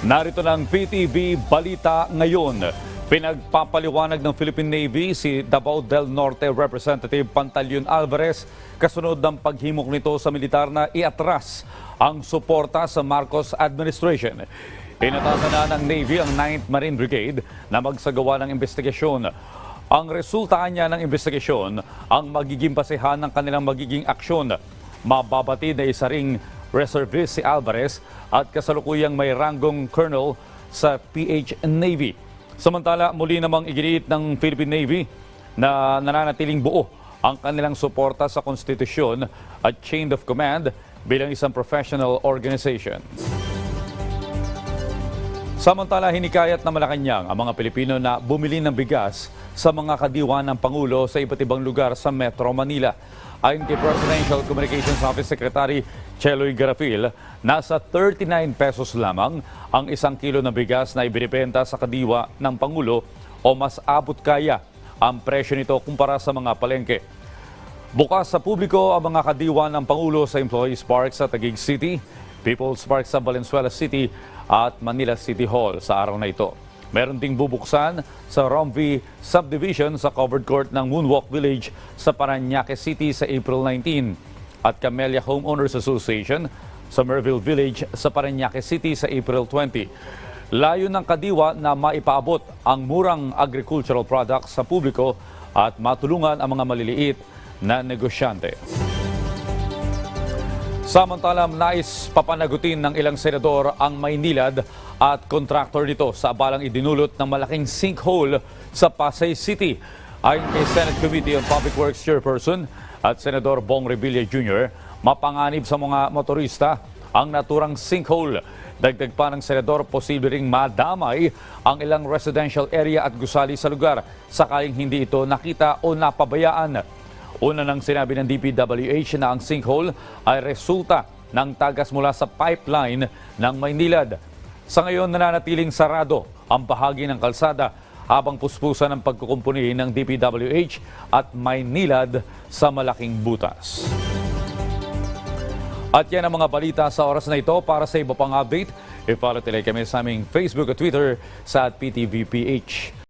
Narito ng PTV Balita ngayon. Pinagpapaliwanag ng Philippine Navy si Davao del Norte Representative Pantaleon Alvarez kasunod ng paghimok nito sa militar na iatras ang suporta sa Marcos administration. Inatasan na ng Navy ang 9th Marine Brigade na magsagawa ng investigasyon. Ang resulta niya ng investigasyon ang magiging basehan ng kanilang magiging aksyon. Mababatid na isa ring reservist si Alvarez at kasalukuyang may ranggong colonel sa PH Navy. Samantala, muli namang iginiit ng Philippine Navy na nananatiling buo ang kanilang suporta sa konstitusyon at chain of command bilang isang professional organization. Samantala, hinikayat na Malacanang ang mga Pilipino na bumili ng bigas sa mga kadiwa ng Pangulo sa iba't ibang lugar sa Metro Manila. Ayon kay Presidential Communications Office Secretary Cheloy Garafil, nasa 39 pesos lamang ang isang kilo ng bigas na ibinibenta sa kadiwa ng Pangulo o mas abot kaya ang presyo nito kumpara sa mga palengke. Bukas sa publiko ang mga kadiwa ng Pangulo sa Employees Park sa Taguig City, People's Park sa Valenzuela City at Manila City Hall sa araw na ito. Meron ding bubuksan sa Romvie Subdivision sa covered court ng Moonwalk Village sa Paranaque City sa April 19 at Camellia Homeowners Association sa Merville Village sa Paranaque City sa April 20. Layo ng kadiwa na maipaabot ang murang agricultural products sa publiko at matulungan ang mga maliliit na negosyante. Samantala, nais papanagutin ng ilang senador ang Maynilad at kontraktor nito sa abalang idinulot ng malaking sinkhole sa Pasay City. Ayon kay Senate Committee on Public Works Chairperson at Senador Bong Revilla Jr., mapanganib sa mga motorista ang naturang sinkhole. Dagdag pa ng senador, posible ring madamay ang ilang residential area at gusali sa lugar sakaling hindi ito nakita o napabayaan. Una nang sinabi ng DPWH na ang sinkhole ay resulta ng tagas mula sa pipeline ng Maynilad. Sa ngayon, nananatiling sarado ang bahagi ng kalsada habang puspusan ang pagkukumpuni ng DPWH at Maynilad sa malaking butas. At yan ang mga balita sa oras na ito. Para sa iba pang update, i-follow tuloy kami sa aming Facebook at Twitter sa PTVPH.